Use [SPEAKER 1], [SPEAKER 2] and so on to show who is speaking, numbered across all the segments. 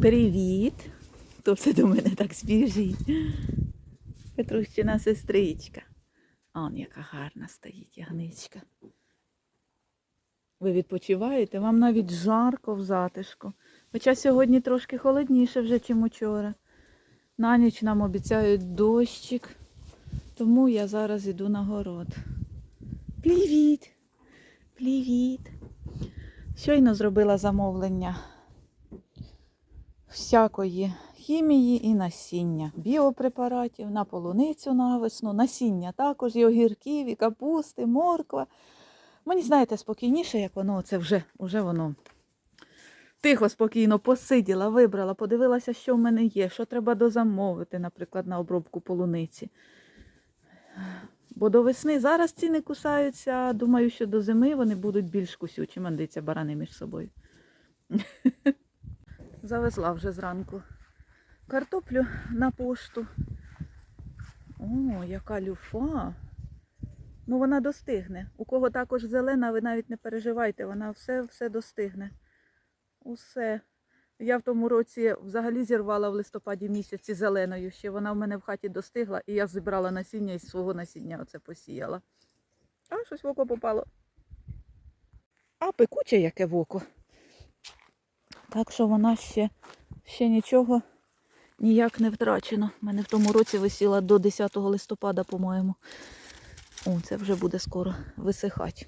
[SPEAKER 1] Привіт! Хто це до мене так збіжить? Петрущина сестричка. Он яка гарна стоїть ягничка. Ви відпочиваєте? Вам навіть жарко в затишку. Хоча сьогодні трошки холодніше вже, ніж учора. На ніч нам обіцяють дощик, тому я зараз іду на город. Привіт! Привіт! Щойно зробила замовлення всякої хімії і насіння, біопрепаратів, на полуницю на весну, насіння також, і огірків, і капусти, морква. Мені, знаєте, спокійніше, як воно це вже, вже воно тихо, спокійно посиділа, вибрала, подивилася, що в мене є, що треба дозамовити, наприклад, на обробку полуниці. Бо до весни зараз ціни кусаються, думаю, що до зими вони будуть більш кусючі, мандиться барани між собою. Завезла вже зранку картоплю на пошту. О, яка люфа. Ну, вона достигне. У кого також зелена, ви навіть не переживайте, вона все, все достигне. Усе. Я в тому році взагалі зірвала в листопаді місяці зеленою. Ще вона в мене в хаті достигла, і я зібрала насіння із свого насіння оце посіяла. А щось в око попало. А пекуче яке в око. Так що вона ще, ще нічого ніяк не втрачено. У мене в тому році висіла до 10 листопада, по-моєму. О, це вже буде скоро висихати.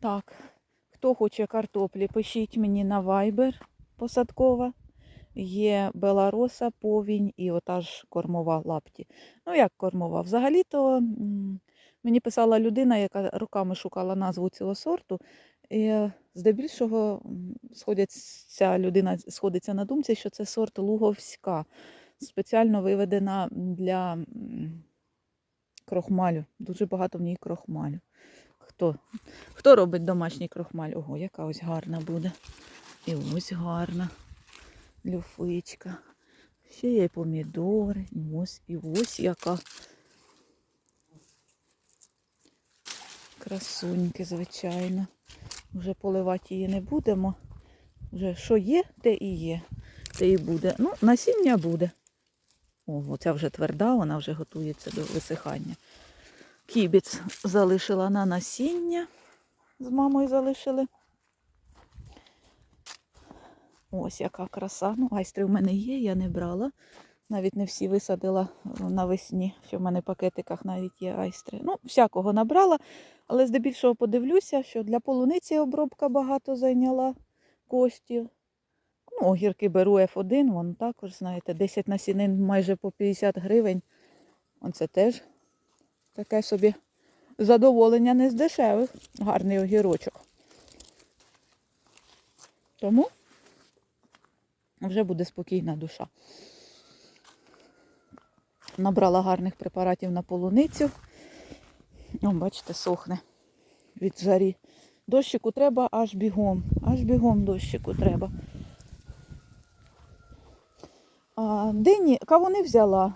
[SPEAKER 1] Так, хто хоче картоплі, пишіть мені на Viber посадкова. Є белароса, повінь і ота ж кормова лапті. Ну, як кормова? Взагалі-то мені писала людина, яка роками шукала назву цього сорту. І е, здебільшого ця людина сходиться на думці, що це сорт луговська, спеціально виведена для крохмалю. Дуже багато в ній крохмалю. Хто? Хто робить домашній крохмаль? Ого, яка ось гарна буде. І ось гарна люфичка. Ще є помідори. І ось, і ось яка. Красуньки, звичайно. Вже поливати її не будемо. Вже що є, те і є. Те і буде. Ну, насіння буде. О, оця вже тверда, вона вже готується до висихання. Кібіц залишила на насіння. З мамою залишили. Ось яка краса. Ну, айстри в мене є, я не брала. Навіть не всі висадила навесні, що в мене в пакетиках навіть є айстри. Ну, всякого набрала, але здебільшого подивлюся, що для полуниці обробка багато зайняла коштів. Ну, огірки беру F1, вон також, знаєте, 10 насінин майже по 50 гривень. Оце теж таке собі задоволення не з дешевих. Гарний огірочок. Тому вже буде спокійна душа. Набрала гарних препаратів на полуницю. О, бачите, сохне від жарі. Дощику треба аж бігом. Аж бігом дощику треба. А, дині, кавуни взяла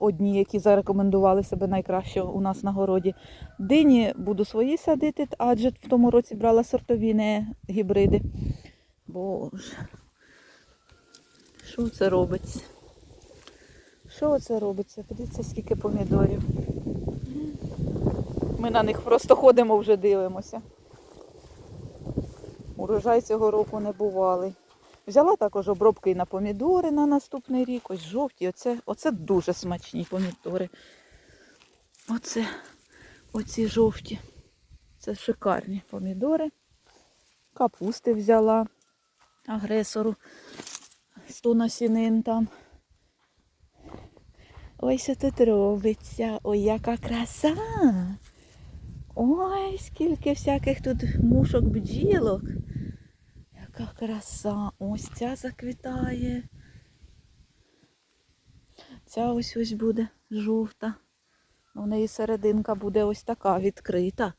[SPEAKER 1] одні, які зарекомендували себе найкраще у нас на городі. Дині буду свої садити, адже в тому році брала сортові не гібриди. Боже. Що це робиться? Що це робиться? Подивіться, скільки помідорів. Ми на них просто ходимо вже дивимося. Урожай цього року не бувалий. Взяла також обробки на помідори на наступний рік. Ось жовті. Оце, оце дуже смачні помідори. Оце, оці жовті. Це шикарні помідори. Капусти взяла агресору. 100 насінин там. Ой, що тут робиться. Ой, яка краса. Ой, скільки всяких тут мушок бджілок. Яка краса. Ось ця заквітає. Ця ось ось буде жовта. У неї серединка буде ось така відкрита.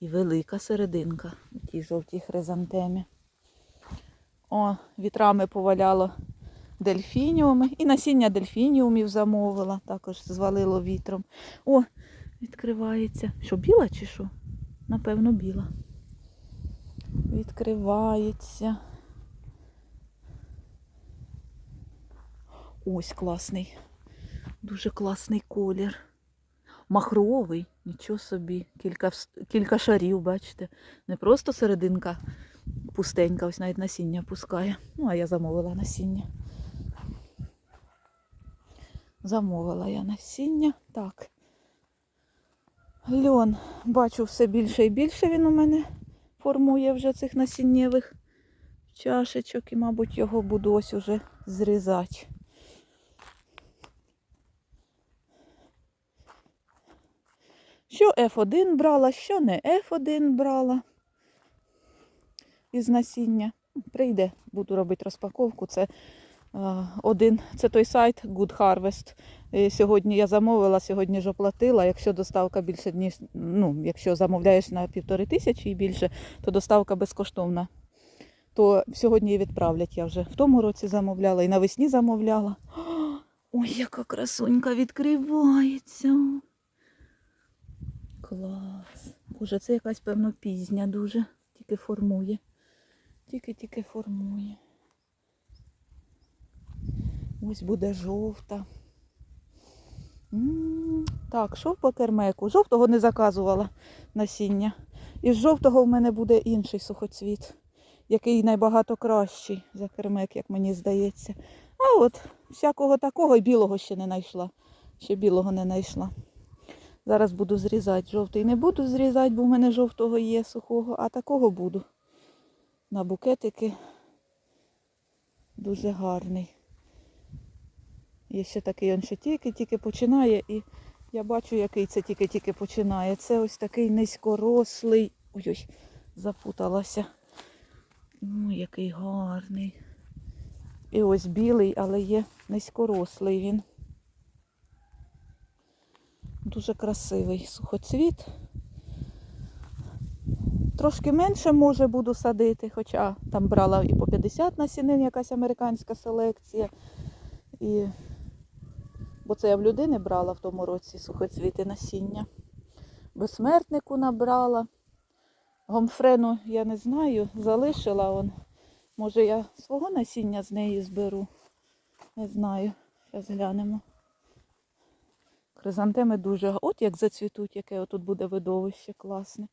[SPEAKER 1] І велика серединка у тій жовтій хризантемі. О, вітрами поваляло дельфініуми. І насіння дельфініумів замовила, також звалило вітром. О, відкривається. Що, біла чи що? Напевно, біла. відкривається. Ось класний. Дуже класний колір. Махровий, нічого собі. Кілька, кілька шарів, бачите. Не просто серединка пустенька, ось навіть насіння пускає. Ну, а я замовила насіння. Замовила я насіння. Так. Льон, бачу, все більше і більше він у мене формує вже цих насіннєвих чашечок і, мабуть, його буду ось уже зрізати. Що F1 брала, що не F1 брала із насіння. Прийде, буду робити розпаковку. Це один, це той сайт Good Harvest. Сьогодні я замовила, сьогодні ж оплатила. Якщо доставка більше ніж, ну, якщо замовляєш на півтори тисячі і більше, то доставка безкоштовна. То сьогодні її відправлять. Я вже в тому році замовляла і навесні замовляла. Ой, яка красунька відкривається. Клас. Боже, це якась, певно, пізня дуже. Тільки формує. Тільки-тільки формує. Ось буде жовта. Так, що по кермеку? Жовтого не заказувала насіння. Із жовтого в мене буде інший сухоцвіт, який набагато кращий за кермек, як мені здається. А от всякого такого і білого ще не знайшла. Ще білого не знайшла. Зараз буду зрізати. Жовтий не буду зрізати, бо в мене жовтого є сухого, а такого буду. На букетики дуже гарний. Є ще такий, він ще тільки-тільки починає, і я бачу, який це тільки-тільки починає. Це ось такий низькорослий. Ой-ой, запуталася. Ой, який гарний. І ось білий, але є низькорослий він. Дуже красивий сухоцвіт. Трошки менше може буду садити, хоча там брала і по 50 насінин якась американська селекція. І... Бо це я в людини брала в тому році сухоцвіти насіння. Безсмертнику набрала. Гомфрену я не знаю, залишила он. Може я свого насіння з неї зберу. Не знаю. Зараз глянемо. Хризантеми дуже. От як зацвітуть, яке отут буде видовище класне.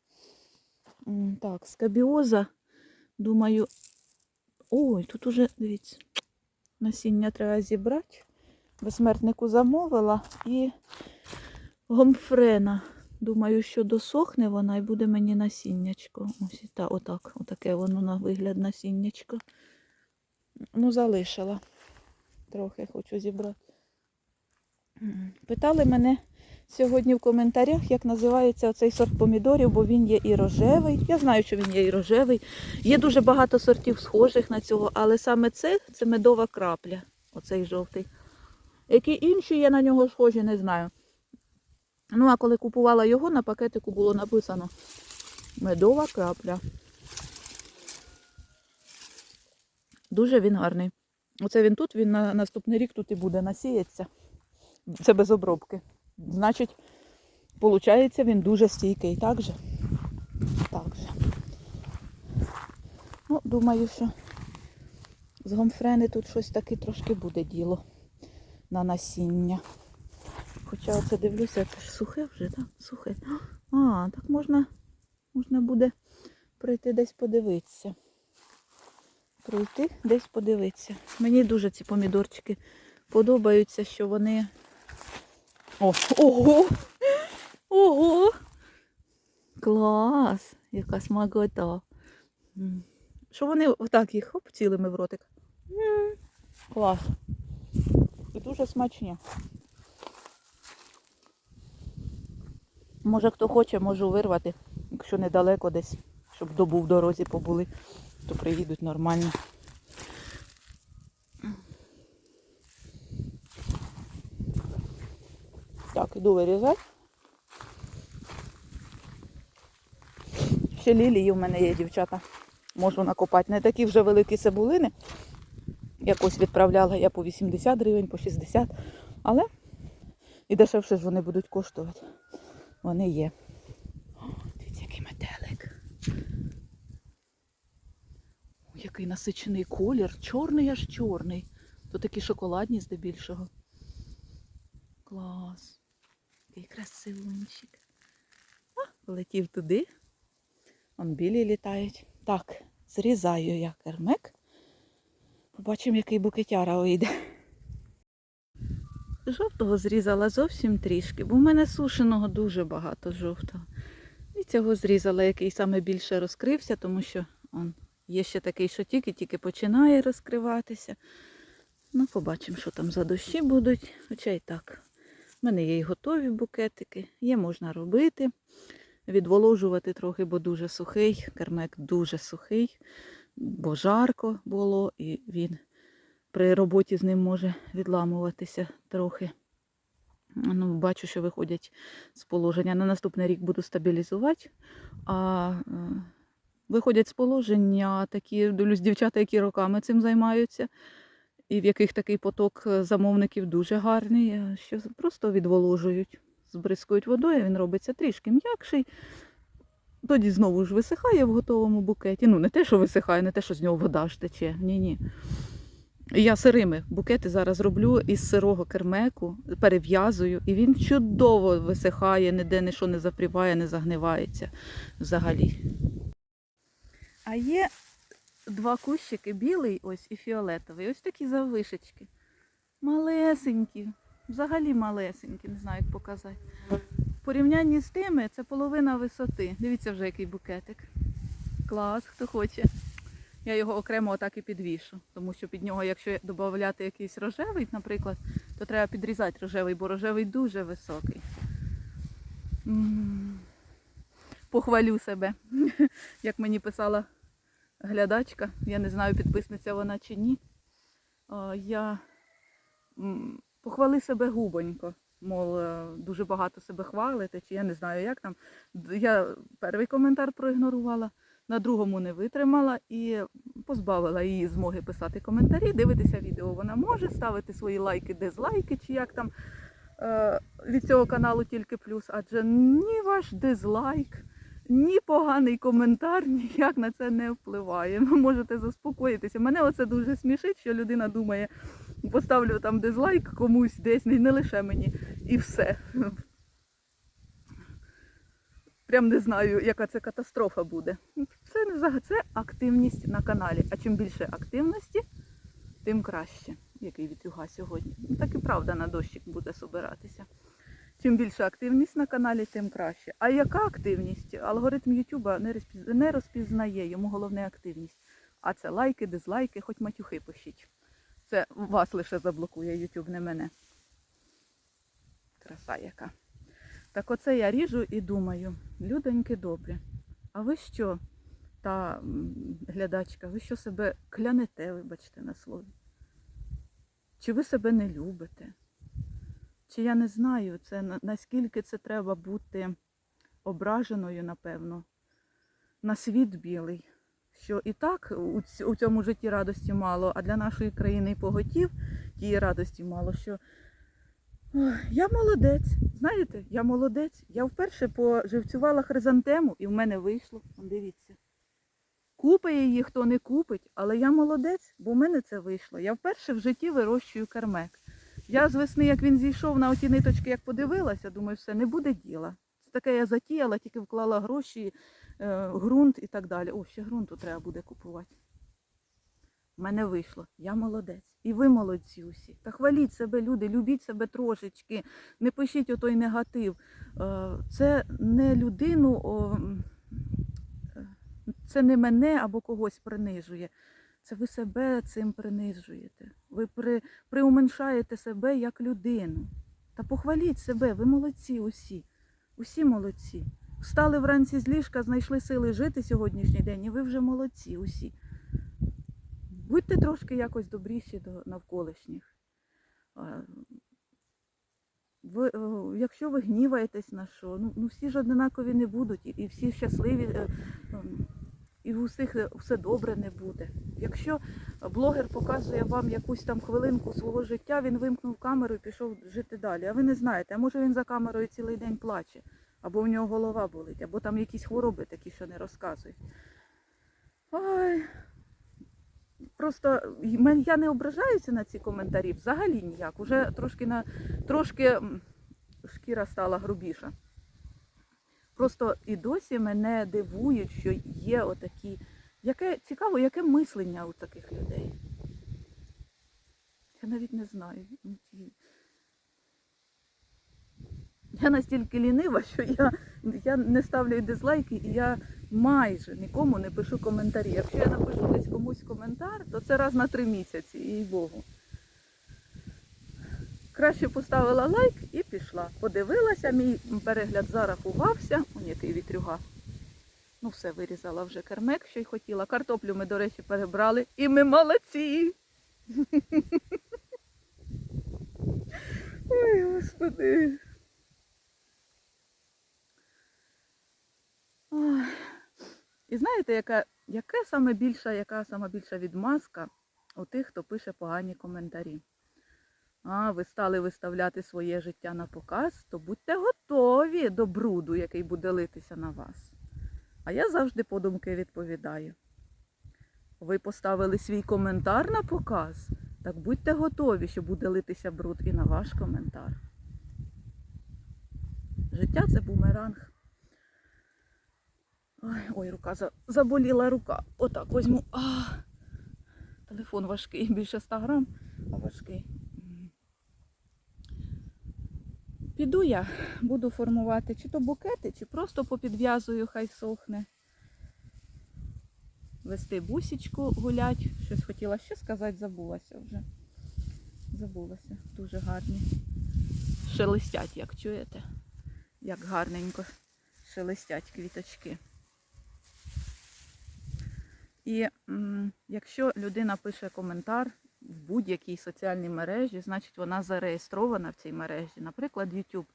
[SPEAKER 1] Так, скабіоза, думаю. Ой, тут уже, дивіться, насіння треба зібрати. Безсмертнику замовила і гомфрена. Думаю, що досохне вона і буде мені насіннячко. Ось та, отак, отаке воно на вигляд насіннячко. Ну, залишила. Трохи хочу зібрати. Питали мене сьогодні в коментарях, як називається оцей сорт помідорів, бо він є і рожевий. Я знаю, що він є і рожевий. Є дуже багато сортів схожих на цього, але саме це це медова крапля, оцей жовтий. Які інші є на нього схожі, не знаю. Ну, а коли купувала його, на пакетику було написано медова крапля. Дуже він гарний. Оце він тут, він на наступний рік тут і буде насіятися. Це без обробки. Значить, виходить, він дуже стійкий. Так же? Так же. Ну, думаю, що з гомфрени тут щось таке трошки буде діло на насіння. Хоча оце дивлюся, це ж сухе вже, так? Сухе. А, так можна, можна буде прийти десь подивитися. Прийти десь подивитися. Мені дуже ці помідорчики подобаються, що вони. О, ого! Ого! Клас! Яка смакота. Що вони отак їх хоп, цілими в ротик. Клас. І дуже смачні. Може хто хоче, можу вирвати, якщо недалеко десь, щоб добу в дорозі побули, то приїдуть нормально. Так, іду вирізати. Ще лілії в мене є, дівчата. Можу накопати. Не такі вже великі цибулини. Якось відправляла я по 80 гривень, по 60. Але і дешевше ж вони будуть коштувати. Вони є. О, дивіться, який метелик. який насичений колір. Чорний аж чорний. То такі шоколадні здебільшого. Клас. Який красивунчик. А, полетів туди. Вон білі літають. Так, зрізаю я кермек. Побачимо, який букетяра вийде. Жовтого зрізала зовсім трішки, бо в мене сушеного дуже багато жовтого. І цього зрізала, який саме більше розкрився, тому що он, є ще такий, що тільки-тільки починає розкриватися. Ну, побачимо, що там за дощі будуть. Хоча і так. У мене є і готові букетики, є можна робити. Відволожувати трохи, бо дуже сухий. Кермек дуже сухий, бо жарко було, і він при роботі з ним може відламуватися трохи. Ну, бачу, що виходять з положення. На наступний рік буду стабілізувати. А е, виходять з положення такі, дивлюсь, дівчата, які роками цим займаються, і в яких такий поток е, замовників дуже гарний, е, що просто відволожують, збризкують водою, він робиться трішки м'якший. Тоді знову ж висихає в готовому букеті. Ну, не те, що висихає, не те, що з нього вода ж тече. Ні-ні. Я сирими букети зараз роблю із сирого кермеку, перев'язую, і він чудово висихає, ніде нічого не запріває, не загнивається взагалі. А є два кущики, білий ось і фіолетовий. Ось такі завишечки. Малесенькі, взагалі малесенькі, не знаю, як показати. В порівнянні з тими це половина висоти. Дивіться вже, який букетик. Клас, хто хоче. Я його окремо отак і підвішу, тому що під нього, якщо додати якийсь рожевий, наприклад, то треба підрізати рожевий, бо рожевий дуже високий. Похвалю себе, як мені писала глядачка, я не знаю, підписниця вона чи ні. Я похвали себе губонько. Мов, е, дуже багато себе хвалите, чи я не знаю, як там. Я перший коментар проігнорувала, на другому не витримала і позбавила її змоги писати коментарі, дивитися відео. Вона може ставити свої лайки, дизлайки, чи як там е, від цього каналу тільки плюс. Адже ні ваш дизлайк, ні поганий коментар ніяк на це не впливає. Ви можете заспокоїтися. Мене оце дуже смішить, що людина думає, поставлю там дизлайк комусь десь, не, лише мені, і все. Прям не знаю, яка це катастрофа буде. Це це активність на каналі. А чим більше активності, тим краще. Який вітрюга сьогодні. Ну, Так і правда на дощик буде собиратися. Чим більше активність на каналі, тим краще. А яка активність? Алгоритм Ютуба не розпізнає, йому головне активність. А це лайки, дизлайки, хоч матюхи пишіть. Це вас лише заблокує Ютуб, не мене. Краса яка. Так оце я ріжу і думаю, людоньки добрі, а ви що, та глядачка, ви що себе клянете, вибачте на слові? Чи ви себе не любите? Чи я не знаю, це наскільки це треба бути ображеною, напевно, на світ білий. Що і так у цьому житті радості мало, а для нашої країни і поготів тієї радості мало, що Я молодець. Знаєте, я молодець. Я вперше поживцювала хризантему і в мене вийшло. Дивіться. Купить її, хто не купить, але я молодець, бо в мене це вийшло. Я вперше в житті вирощую кермек. Я з весни, як він зійшов на оті ниточки, як подивилася, думаю, все, не буде діла. Таке я затіяла, тільки вклала гроші, е, ґрунт і так далі. О, ще ґрунту треба буде купувати. В мене вийшло. Я молодець. І ви молодці усі. Та хваліть себе, люди, любіть себе трошечки, не пишіть отой негатив. Е, Це не людину, це не мене або когось принижує. Це ви себе цим принижуєте. Ви при, приуменшаєте себе як людину. Та похваліть себе, ви молодці усі. Усі молодці. Встали вранці з ліжка, знайшли сили жити сьогоднішній день, і ви вже молодці усі. Будьте трошки якось добріші до навколишніх. Ви, е, якщо ви гніваєтесь на що, ну, ну всі ж однакові не будуть, і, всі щасливі, е, і в усіх все добре не буде. Якщо блогер показує вам якусь там хвилинку свого життя, він вимкнув камеру і пішов жити далі. А ви не знаєте, а може він за камерою цілий день плаче, або в нього голова болить, або там якісь хвороби такі, що не розказують. Ой, просто я не ображаюся на ці коментарі взагалі ніяк. Уже трошки на трошки шкіра стала грубіша. Просто і досі мене дивують, що є отакі. Яке цікаво, яке мислення у таких людей. Я навіть не знаю. Я настільки лінива, що я, я не ставлю дизлайки, і я майже нікому не пишу коментарі. Якщо я напишу десь комусь коментар, то це раз на три місяці, їй Богу. Краще поставила лайк і пішла. Подивилася, мій перегляд зарахувався. Он який вітрюга. Ну, все, вирізала вже кермек, що й хотіла. Картоплю ми, до речі, перебрали. І ми молодці. Ой, господи. І знаєте, яка, яка саме більша, яка саме більша відмазка у тих, хто пише погані коментарі? А, ви стали виставляти своє життя на показ, то будьте готові до бруду, який буде литися на вас. А я завжди подумки відповідаю. Ви поставили свій коментар на показ, так будьте готові, що буде литися бруд і на ваш коментар. Життя це бумеранг. Ой, ой, рука за- заболіла рука. Отак возьму. А, телефон важкий, більше 100 грам, а важкий. М. Піду я, буду формувати чи то букети, чи просто попідв'язую, хай сохне. Вести бусічку гулять. Щось хотіла ще сказати, забулася вже. Забулася. Дуже гарні. Шелестять, як чуєте? Як гарненько шелестять квіточки. І якщо людина пише коментар будь-якій соціальній мережі, значить вона зареєстрована в цій мережі. Наприклад, YouTube.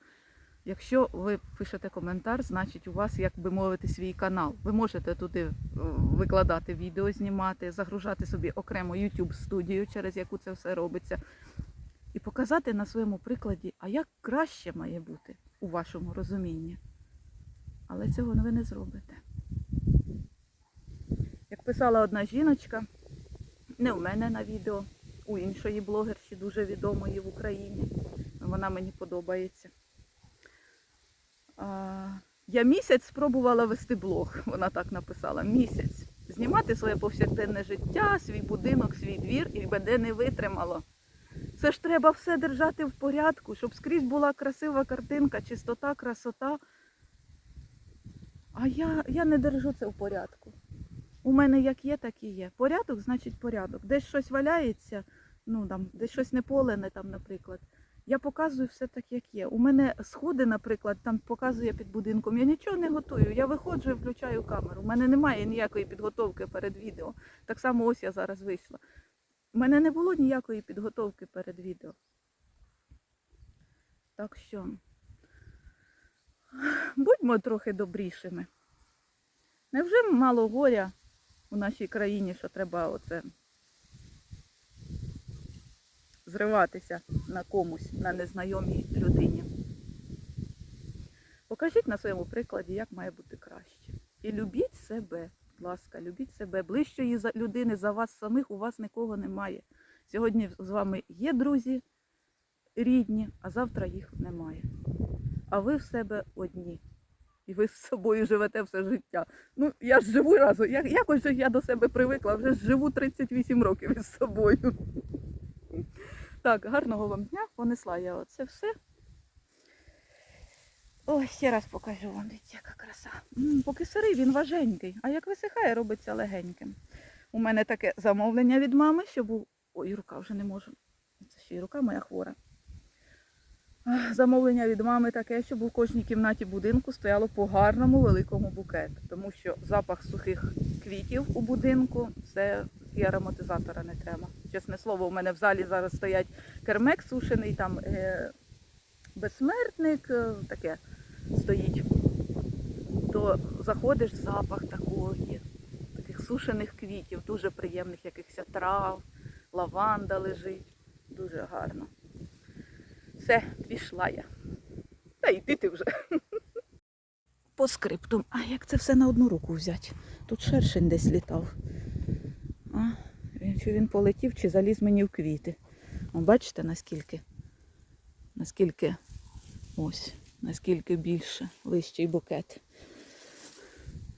[SPEAKER 1] Якщо ви пишете коментар, значить у вас, як би мовити, свій канал. Ви можете туди е, викладати відео, знімати, загружати собі окремо YouTube студію, через яку це все робиться, і показати на своєму прикладі, а як краще має бути у вашому розумінні. Але цього ви не зробите. Як писала одна жіночка, не у мене на відео, у іншої блогерші, дуже відомої в Україні. Вона мені подобається. Я місяць спробувала вести блог, вона так написала. Місяць. Знімати своє повсякденне життя, свій будинок, свій двір і мене не витримало. Це ж треба все держати в порядку, щоб скрізь була красива картинка, чистота, красота. А я, я не держу це в порядку. У мене як є, так і є. Порядок значить порядок. Десь щось валяється, ну там, десь щось не полене, там, наприклад. Я показую все так, як є. У мене сходи, наприклад, там показує під будинком. Я нічого не готую. Я виходжу і включаю камеру. У мене немає ніякої підготовки перед відео. Так само ось я зараз вийшла. У мене не було ніякої підготовки перед відео. Так що будьмо трохи добрішими. Невже мало горя у нашій країні, що треба оце зриватися на комусь, на незнайомій людині? Покажіть на своєму прикладі, як має бути краще. І любіть себе, будь ласка, любіть себе. Ближчої людини за вас самих у вас нікого немає. Сьогодні з вами є друзі рідні, а завтра їх немає. А ви в себе одні. І ви з собою живете все життя. Ну, я ж живу разом. Я, якось же я до себе привикла, вже живу 38 років із собою. Так, гарного вам дня, понесла я оце все. Ой, ще раз покажу вам, дивіться, яка краса. М, поки сирий, він важенький, а як висихає, робиться легеньким. У мене таке замовлення від мами, що був. Ой, рука вже не можу. Це ще й рука моя хвора. Замовлення від мами таке, щоб у кожній кімнаті будинку стояло по гарному великому букету, тому що запах сухих квітів у будинку це і ароматизатора не треба. Чесне слово, у мене в залі зараз стоять кермек сушений, там е, безсмертник, е, таке стоїть. То заходиш запах такої, таких сушених квітів, дуже приємних якихось трав, лаванда лежить. Дуже гарно. Все, пішла я. Та йди ти вже. По скрипту. А як це все на одну руку взяти? Тут шершень десь літав. А, Чи, він полетів, чи заліз мені в квіти. О, бачите, наскільки? Наскільки ось, наскільки більше, вищий букет.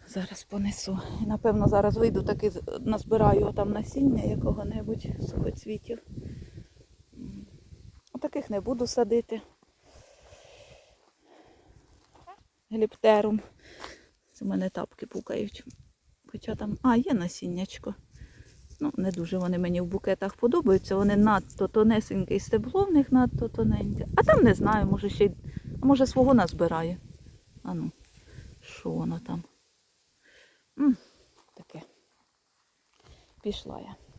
[SPEAKER 1] Зараз понесу. І напевно зараз вийду таки назбираю там насіння якого-небудь сухоцвітів. Таких не буду садити. Гліптерум. Це в мене тапки пукають. Хоча там. А, є насіннячко. Ну, не дуже вони мені в букетах подобаються. Вони надто тонесеньке стебло в них надто тоненьке. А там не знаю, може ще й. Може свого назбираю. А ну, що воно там? М, таке. Пішла я.